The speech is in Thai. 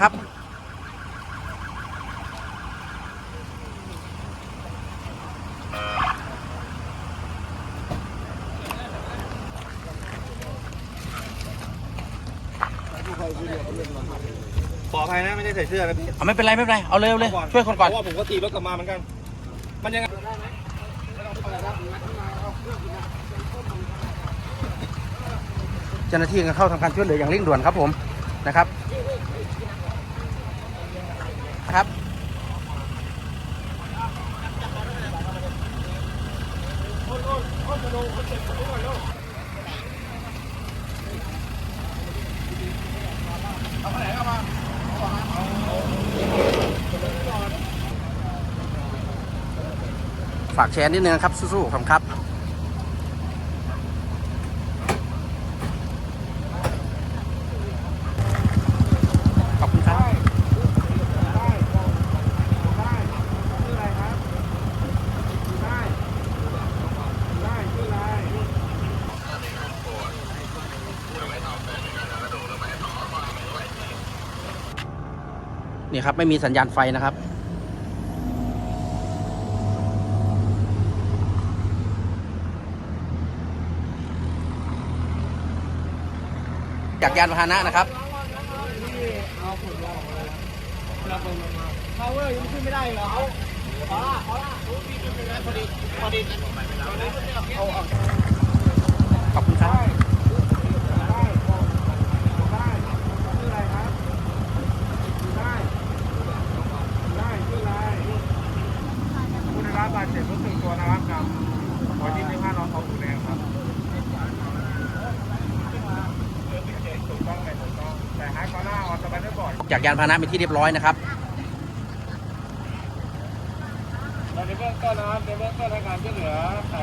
ครับ ขออภัยนะไม่ได้ใส่เสื้อนะพี่เอาไม่เป็นไรไม่เป็นไรเอาเลยเอาเลยช่วยคนก่อนเพราะว่าผมก็ตีรถกลับมาเหมือนกัน มันยังไงเจ้าหน้าที่ก็เข้าทำการช่วยเหลืออย่างเร่งด่วนครับผมนะครับ ครับ ฝากแชร์นิดนึงครับสู้ๆครับครับ ขอบคุณครับ นี่ครับ ไม่มีสัญญาณไฟนะครับ จากยานพาหนะนะครับพาวเวอร์ยังขึ้นไม่ได้เหรอเอาขอละขอละพี่ขึ้นไม่ได้พอดีพอดีเอาเอา ขอบคุณครับ ได้ได้ชื่ออะไรครับได้ได้ชื่ออะไรผู้ได้รับบาดเจ็บรู้สึก ตัวนะครับกับขอที่ในผ้าน้องเขาถูกแรงครับถูกต้องเลยถูกต้องแต่หายก่อนหน้าออนสบายได้บ่อยจากยานพาหนะเป็นที่เรียบร้อยนะครับในเบื้องต้นนะครับในเบื้องต้นในการช่วยเหลือแต่